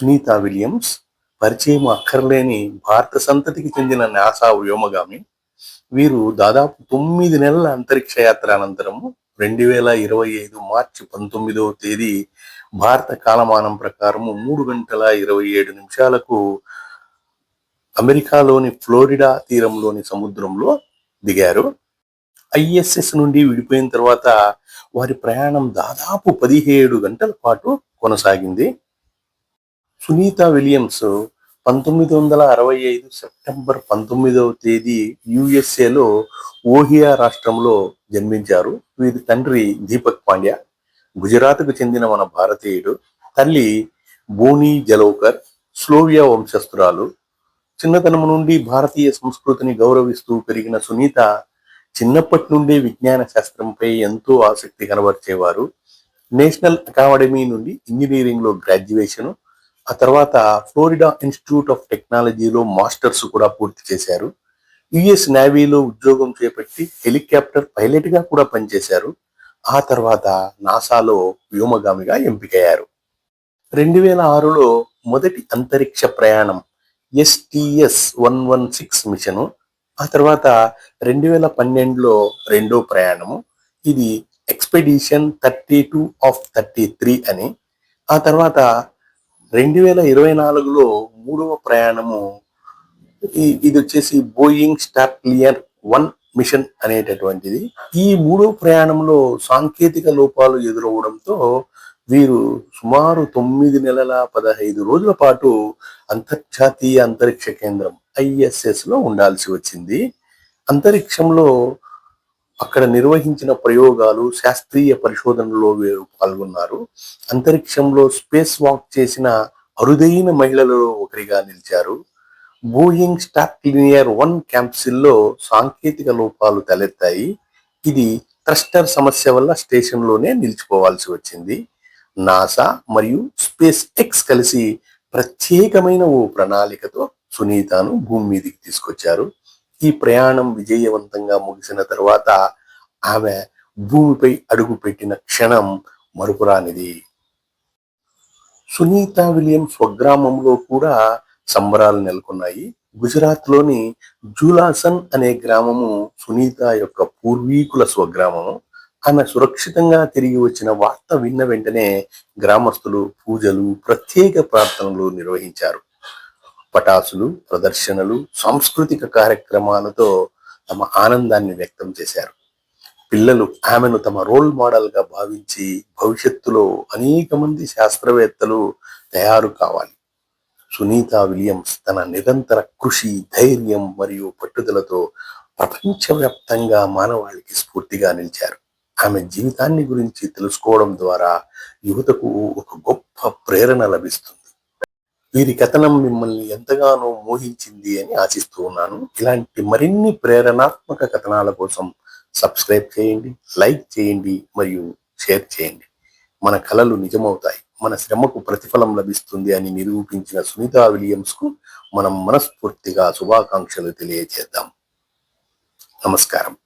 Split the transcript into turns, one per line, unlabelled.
Sunitha Williams. పరిచయం అక్కర్లేని భారత సంతతికి చెందిన నాసా వ్యోమగామి. వీరు దాదాపు తొమ్మిది నెలల అంతరిక్ష యాత్ర అనంతరము రెండు వేల ఇరవై ఐదు మార్చి పంతొమ్మిదవ తేదీ భారత కాలమానం ప్రకారము మూడు గంటల ఇరవై ఏడు నిమిషాలకు అమెరికాలోని ఫ్లోరిడా తీరంలోని సముద్రంలో దిగారు. ఐఎస్ఎస్ నుండి విడిపోయిన తర్వాత వారి ప్రయాణం దాదాపు పదిహేడు గంటల పాటు కొనసాగింది. సునీత విలియమ్స్ పంతొమ్మిది వందల అరవై ఐదు సెప్టెంబర్ పంతొమ్మిదవ తేదీ యుఎస్ఏలో ఓహియా రాష్ట్రంలో జన్మించారు. వీరి తండ్రి దీపక్ పాండ్య. గుజరాత్కు చెందిన మన భారతీయుడు. తల్లి బోనీ జలోకర్ స్లోవియా వంశస్థురాలు. చిన్నతనం నుండి భారతీయ సంస్కృతిని గౌరవిస్తూ పెరిగిన సునీత చిన్నప్పటి నుండి విజ్ఞాన శాస్త్రంపై ఎంతో ఆసక్తి కనబరిచేవారు. నేషనల్ అకాడమీ నుండి ఇంజనీరింగ్లో గ్రాడ్యుయేషన్ ఆ తర్వాత ఫ్లోరిడా ఇన్స్టిట్యూట్ ఆఫ్ టెక్నాలజీలో మాస్టర్స్ కూడా పూర్తి చేశారు. యుఎస్ నేవీలో ఉద్యోగం చేపట్టి హెలికాప్టర్ పైలట్గా కూడా పనిచేశారు. ఆ తర్వాత నాసాలో వ్యోమగామిగా ఎంపికయ్యారు. రెండు వేల ఆరులో మొదటి అంతరిక్ష ప్రయాణం STS one one six mission ఆ తర్వాత రెండు వేల పన్నెండులో రెండో ప్రయాణము ఇది expedition thirty two of thirty three అని ఆ తర్వాత రెండు వేల ఇరవై నాలుగులో మూడవ ప్రయాణము ఇది వచ్చేసి బోయింగ్ స్టార్క్లియర్ వన్ మిషన్ అనేటటువంటిది. ఈ మూడవ ప్రయాణంలో సాంకేతిక లోపాలు ఎదురవడంతో వీరు సుమారు తొమ్మిది నెలల పదహైదు రోజుల పాటు అంతర్జాతీయ అంతరిక్ష కేంద్రం ఐఎస్ఎస్లో ఉండాల్సి వచ్చింది. అంతరిక్షంలో అక్కడ నిర్వహించిన ప్రయోగాలు శాస్త్రీయ పరిశోధనలో వీరు పాల్గొన్నారు. అంతరిక్షంలో స్పేస్ వాక్ చేసిన అరుదైన మహిళలలో ఒకరిగా నిలిచారు. బోయింగ్ స్టాక్ లినియర్ వన్ క్యాంప్సిల్లో సాంకేతిక లోపాలు తలెత్తాయి. ఇది థ్రస్టర్ సమస్య వల్ల స్టేషన్లోనే నిలిచిపోవాల్సి వచ్చింది. నాసా మరియు స్పేస్ ఎక్స్ కలిసి ప్రత్యేకమైన ఓ ప్రణాళికతో సునీతను భూమి మీదికి తీసుకొచ్చారు. ఈ ప్రయాణం విజయవంతంగా ముగిసిన తర్వాత ఆమె భూమిపై అడుగు పెట్టిన క్షణం మరుపురానిది సునీత విలియం స్వగ్రామంలో కూడా సంబరాలు నెలకొన్నాయి. గుజరాత్లోని జూలాసన్ అనే గ్రామము సునీత యొక్క పూర్వీకుల స్వగ్రామము ఆమె సురక్షితంగా తిరిగి వచ్చిన వార్త విన్న వెంటనే గ్రామస్తులు పూజలు ప్రత్యేక ప్రార్థనలు నిర్వహించారు. పటాసులు ప్రదర్శనలు సాంస్కృతిక కార్యక్రమాలతో తమ ఆనందాన్ని వ్యక్తం చేశారు. పిల్లలు ఆమెను తమ రోల్ మోడల్గా భావించి భవిష్యత్తులో అనేక మంది శాస్త్రవేత్తలు తయారు కావాలి. సునీత విలియమ్స్ తన నిరంతర కృషి ధైర్యం మరియు పట్టుదలతో ప్రపంచవ్యాప్తంగా మానవాళికి స్ఫూర్తిగా నిలిచారు. ఆమె జీవితాన్ని గురించి తెలుసుకోవడం ద్వారా యువతకు ఒక గొప్ప ప్రేరణ లభిస్తుంది. వీరి కథనం మిమ్మల్ని ఎంతగానో మోహించింది అని ఆశిస్తూ ఉన్నాను. ఇలాంటి మరిన్ని ప్రేరణాత్మక కథనాల కోసం సబ్స్క్రైబ్ చేయండి లైక్ చేయండి మరియు షేర్ చేయండి. మన కళలు నిజమవుతాయి. మన శ్రమకు ప్రతిఫలం లభిస్తుంది అని నిరూపించిన సునీతా విలియమ్స్కు మనం మనస్ఫూర్తిగా శుభాకాంక్షలు తెలియజేద్దాం. నమస్కారం.